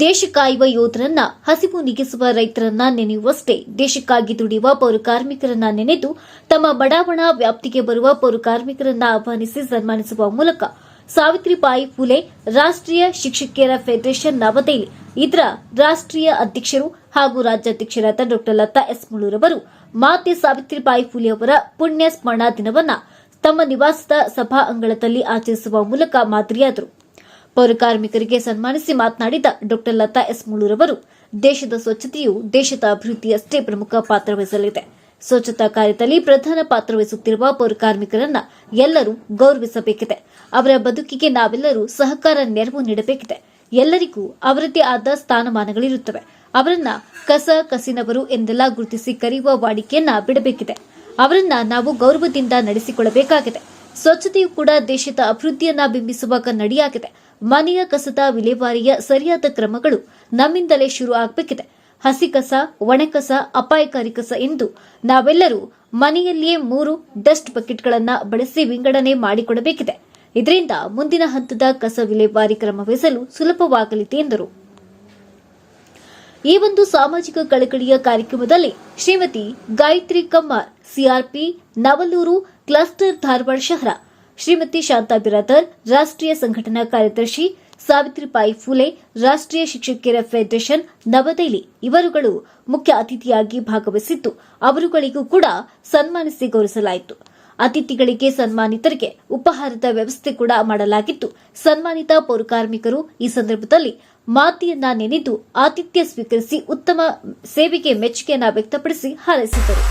ದೇಶ ಕಾಯುವ ಯೋಧರನ್ನ, ಹಸಿವು ನೀಗಿಸುವ ರೈತರನ್ನ ನೆನೆಯುವಷ್ಟೇ. ದೇಶಕ್ಕಾಗಿ ದುಡಿಯುವ ಪೌರ ಕಾರ್ಮಿಕರನ್ನ ನೆನೆದು, ತಮ್ಮ ಬಡಾವಣಾ ವ್ಯಾಪ್ತಿಗೆ ಬರುವ ಪೌರ ಕಾರ್ಮಿಕರನ್ನ ಆಹ್ವಾನಿಸಿ ಸನ್ಮಾನಿಸುವ ಮೂಲಕ ಸಾವಿತ್ರಿಬಾಯಿ ಫುಲೆ, ರಾಷ್ಟ್ರೀಯ ಶಿಕ್ಷಕಿಯರ ಫೆಡರೇಷನ್ ನವದೆಹಲಿ, ಇದರ ರಾಷ್ಟ್ರೀಯ ಅಧ್ಯಕ್ಷರು ಹಾಗೂ ರಾಜ್ಯಾಧ್ಯಕ್ಷರಾದ ಡಾ. ಲತಾ ಎಸ್. ಮುಳೂರವರು, ಮಾತೆ ಸಾವಿತ್ರಿಬಾಯಿ ಫುಲೆ ಅವರ ಪುಣ್ಯ ಸ್ಮರಣಾ ದಿನವನ್ನ ತಮ್ಮ ನಿವಾಸದ ಸಭಾ ಅಂಗಳದಲ್ಲಿ ಆಚರಿಸುವ ಮೂಲಕ ಮಾದರಿಯಾದರು. ಪೌರ ಕಾರ್ಮಿಕರಿಗೆ ಸನ್ಮಾನಿಸಿ ಮಾತನಾಡಿದ ಡಾಕ್ಟರ್ ಲತಾ ಎಸ್ ಮುಳೂರವರು, ದೇಶದ ಸ್ವಚ್ಛತೆಯು ದೇಶದ ಅಭಿವೃದ್ಧಿಯಷ್ಟೇ ಪ್ರಮುಖ ಪಾತ್ರ ವಹಿಸಲಿದೆ. ಸ್ವಚ್ಛತಾ ಕಾರ್ಯದಲ್ಲಿ ಪ್ರಧಾನ ಪಾತ್ರ ವಹಿಸುತ್ತಿರುವ ಪೌರ ಕಾರ್ಮಿಕರನ್ನ ಎಲ್ಲರೂ ಗೌರವಿಸಬೇಕಿದೆ. ಅವರ ಬದುಕಿಗೆ ನಾವೆಲ್ಲರೂ ಸಹಕಾರ, ನೆರವು ನೀಡಬೇಕಿದೆ. ಎಲ್ಲರಿಗೂ ಅವರದೇ ಆದ ಸ್ಥಾನಮಾನಗಳಿರುತ್ತವೆ. ಅವರನ್ನ ಕಸ, ಕಸಿನವರು ಎಂದೆಲ್ಲ ಗುರುತಿಸಿ ಕರೆಯುವ ವಾಡಿಕೆಯನ್ನ ಬಿಡಬೇಕಿದೆ. ಅವರನ್ನ ನಾವು ಗೌರವದಿಂದ ನಡೆಸಿಕೊಳ್ಳಬೇಕಾಗಿದೆ. ಸ್ವಚ್ಛತೆಯು ಕೂಡ ದೇಶದ ಅಭಿವೃದ್ಧಿಯನ್ನ ಬಿಂಬಿಸುವ ಕನ್ನಡಿಯಾಗಿದೆ. ಮನೆಯ ಕಸದ ವಿಲೇವಾರಿಯ ಸರಿಯಾದ ಕ್ರಮಗಳು ನಮ್ಮಿಂದಲೇ ಶುರು ಆಗಬೇಕಿದೆ. ಹಸಿ ಕಸ ಒಣಕಸ ಅಪಾಯಕಾರಿ ಕಸ ಎಂದು ನಾವೆಲ್ಲರೂ ಮನೆಯಲ್ಲಿಯೇ ಮೂರು ಡಸ್ಟ್ ಬಕೆಟ್ಗಳನ್ನು ಬಳಸಿ ವಿಂಗಡಣೆ ಮಾಡಿಕೊಡಬೇಕಿದೆ. ಇದರಿಂದ ಮುಂದಿನ ಹಂತದ ಕಸ ವಿಲೇವಾರಿ ಕ್ರಮವಹಿಸಲು ಸುಲಭವಾಗಲಿದೆ ಎಂದರು. ಈ ಒಂದು ಸಾಮಾಜಿಕ ಕಳಕಳಿಯ ಕಾರ್ಯಕ್ರಮದಲ್ಲಿ ಶ್ರೀಮತಿ ಗಾಯತ್ರಿ ಕಮ್ಮಾರ್, ಸಿಆರ್ಪಿ, ನವಲೂರು ಕ್ಲಸ್ಟರ್ ಧಾರವಾಡ ಶಹರ. ಶ್ರೀಮತಿ ಶಾಂತಾ ಬಿರಾದರ್, ರಾಷ್ಟ್ರೀಯ ಸಂಘಟನಾ ಕಾರ್ಯದರ್ಶಿ ಸಾವಿತ್ರಿಬಾಯಿ ಫುಲೆ, ರಾಷ್ಟ್ರೀಯ ಶಿಕ್ಷಕಿಯರ ಫೆಡರೇಷನ್ ನವದೆಹಲಿ ಇವರುಗಳು ಮುಖ್ಯ ಅತಿಥಿಯಾಗಿ ಭಾಗವಹಿಸಿದ್ದು, ಅವರುಗಳಿಗೂ ಕೂಡ ಸನ್ಮಾನಿಸಿ ಗೌರವಿಸಲಾಯಿತು. ಅತಿಥಿಗಳಿಗೆ ಸನ್ಮಾನಿತರಿಗೆ ಉಪಹಾರದ ವ್ಯವಸ್ಥೆ ಕೂಡ ಮಾಡಲಾಗಿತ್ತು. ಸನ್ಮಾನಿತ ಪೌರಕಾರ್ಮಿಕರು ಈ ಸಂದರ್ಭದಲ್ಲಿ ಮಾತಿಯನ್ನ ನೆನೆದು ಆತಿಥ್ಯ ಸ್ವೀಕರಿಸಿ ಉತ್ತಮ ಸೇವೆಗೆ ಮೆಚ್ಚುಗೆಯನ್ನ ವ್ಯಕ್ತಪಡಿಸಿ ಹಾರೈಸಿದರು.